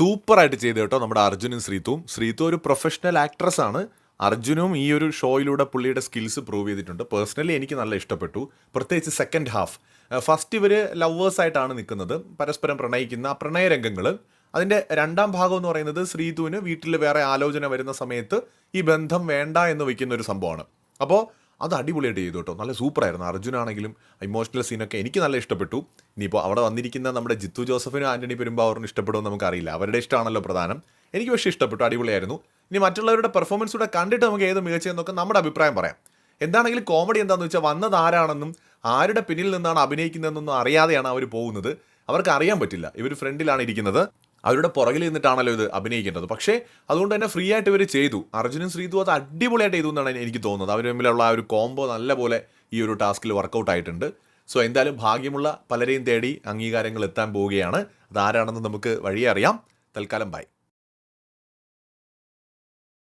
സൂപ്പറായിട്ട് ചെയ്തു കേട്ടോ നമ്മുടെ അർജുനും ശ്രീത്തുവും ശ്രീത്തു ഒരു പ്രൊഫഷണൽ ആക്ട്രസ് ആണ്. അർജുനും ഈ ഒരു ഷോയിലൂടെ പുള്ളിയുടെ സ്കിൽസ് പ്രൂവ് ചെയ്തിട്ടുണ്ട്. പേഴ്സണലി എനിക്ക് നല്ല ഇഷ്ടപ്പെട്ടു. പ്രത്യേകിച്ച് സെക്കൻഡ് ഹാഫ് ഫസ്റ്റ് ഇവർ ലവേഴ്സായിട്ടാണ് നിൽക്കുന്നത്. പരസ്പരം പ്രണയിക്കുന്ന ആ പ്രണയരംഗങ്ങൾ അതിന്റെ രണ്ടാം ഭാഗം എന്ന് പറയുന്നത് ശ്രീതുവിന് വീട്ടിൽ വേറെ ആലോചന വരുന്ന സമയത്ത് ഈ ബന്ധം വേണ്ട എന്ന് വയ്ക്കുന്ന ഒരു സംഭവമാണ്. അപ്പോൾ അത് അടിപൊളിയായിട്ട് ചെയ്തു കേട്ടോ. നല്ല സൂപ്പറായിരുന്നു. അർജുനാണെങ്കിലും ഇമോഷണൽ സീനൊക്കെ എനിക്ക് നല്ല ഇഷ്ടപ്പെട്ടു. ഇനിയിപ്പോൾ അവിടെ വന്നിരിക്കുന്ന നമ്മുടെ ജിത്തു ജോസഫിനും ആന്റണി പെരുമ്പാവൂറിനും ഇഷ്ടപ്പെടുമെന്ന് നമുക്കറിയില്ല. അവരുടെ ഇഷ്ടമാണല്ലോ പ്രധാനം. എനിക്ക് പക്ഷേ ഇഷ്ടപ്പെട്ടു. അടിപൊളിയായിരുന്നു. ഇനി മറ്റുള്ളവരുടെ പെർഫോമൻസ് കൂടെ കണ്ടിട്ട് നമുക്ക് ഏത് മികച്ചതെന്നൊക്കെ നമ്മുടെ അഭിപ്രായം പറയാം. എന്താണെങ്കിലും കോമഡി എന്താണെന്ന് വെച്ചാൽ വന്നത് ആരാണെന്നും ആരുടെ പിന്നിൽ നിന്നാണ് അഭിനയിക്കുന്നതെന്നൊന്നും അറിയാതെയാണ് അവർ പോകുന്നത്. അവർക്ക് അറിയാൻ പറ്റില്ല. ഇവർ ഫ്രണ്ടിലാണ് ഇരിക്കുന്നത്. അവരുടെ പുറകിൽ നിന്നിട്ടാണല്ലോ ഇത് അഭിനയിക്കേണ്ടത്. പക്ഷേ അതുകൊണ്ട് തന്നെ ഫ്രീ ആയിട്ട് ഇവർ ചെയ്തു. അർജുനും ശ്രീതു അത് അടിപൊളിയായിട്ട് ചെയ്തു എന്നാണ് എനിക്ക് തോന്നുന്നത്. അവർ തമ്മിലുള്ള ആ ഒരു കോംബോ നല്ലപോലെ ഈ ഒരു ടാസ്കിൽ വർക്കൗട്ട് ആയിട്ടുണ്ട്. സോ എന്തായാലും ഭാഗ്യമുള്ള പലരെയും തേടി അംഗീകാരങ്ങൾ എത്താൻ പോവുകയാണ്. അതാരാണെന്ന് നമുക്ക് വഴിയറിയാം. തൽക്കാലം ബൈ